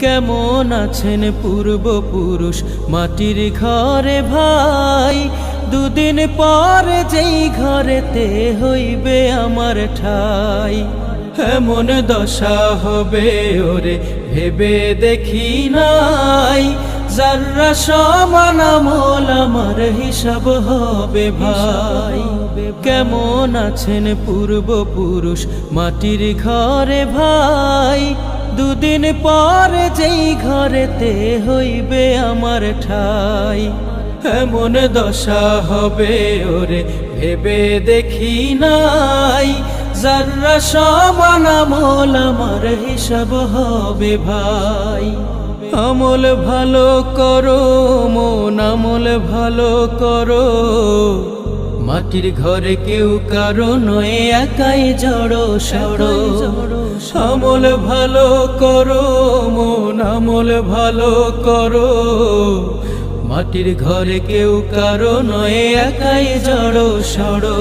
কেমন আছেন পূর্বপুরুষ? মাটির ঘরে ভাই, দুদিন পর যেই ঘরেতে হইবে আমার ঠাই। এমন দশা হবে ওরে, ভেবে দেখি নাই। যার্রা সমান আমল, আমার হিসাব হবে ভাই। কেমন আছেন পূর্বপুরুষ? মাটির ঘরে ভাই দুদিন পর যেই ঘরেতে হইবে আমার ঠাই, এমন দশা হবে ওরে ভেবে দেখি নাই। যার্রা সমান আমল আমার হিসাব হবে ভাই। আমল ভালো করো, মন আমল ভালো করো। মাটির ঘরে কেউ কারও নয় একাই জড়ো সড়ো। আমল ভালো করো মন আমল ভালো করো। মাটির ঘরে কেউ কারও নয় একাই জড়ো সড়ো।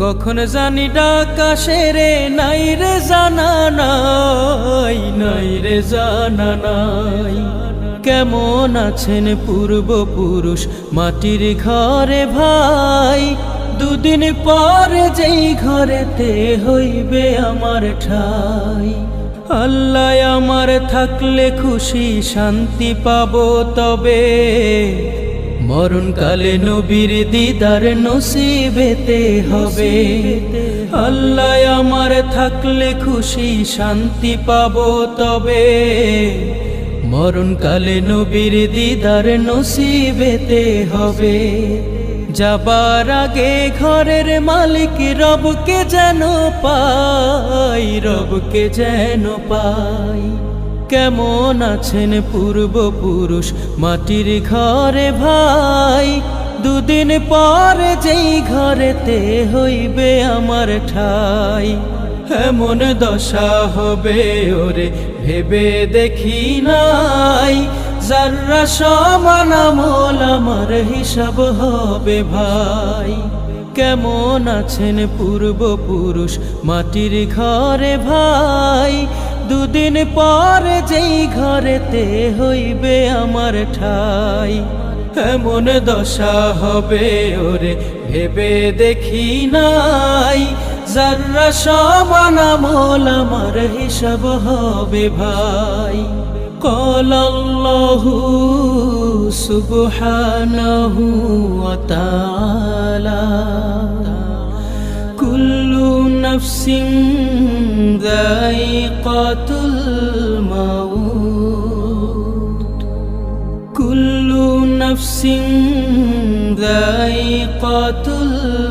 কখন জানি ডাকাশে রে নাই রে জানা নাই নাই রে জানা নাই। কেমন আছেন পূর্বপুরুষ? মাটির ঘরে ভাই, দুদিন পর যেই ঘরেতে হইবে আমার ঠাই। আল্লাহ আমার থাকলে খুশি, শান্তি পাবো তবে। মরণকালে নবীর দিদার নসিবেতে হবে। আল্লাহ আমার থাকলে খুশি, শান্তি পাবো তবে। মরণকালে নবীর দিদার নসিবেতে হবে। যাবার আগে ঘরের মালিক রবকে যেন পাই, রবকে যেন পাই। কেমন আছেন পূর্বপুরুষ মাটির ঘরে ভাই? দুদিন পর যেই ঘরেতে হইবে আমার ঠাই। এমন দশা হবে ওরে ভেবে দেখি নাই, যার্রা সমান আমল আমার হিসাব হবে ভাই। কেমন আছেন পূর্বপুরুষ মাটির ঘরে ভাই? দুদিন পর যেই ঘরেতে হইবে আমার ঠাই। এমন দশা হবে ওরে, ভেবে দেখি নাই জর্রা সমান আমল আমার হিসাব হবে ভাই কলল্লাহু সুবহানাহু ওয়া তাআলা কুল্লু নাফসিন যায়িকাতুল মাউত কুল্লু নাফসিন কতুল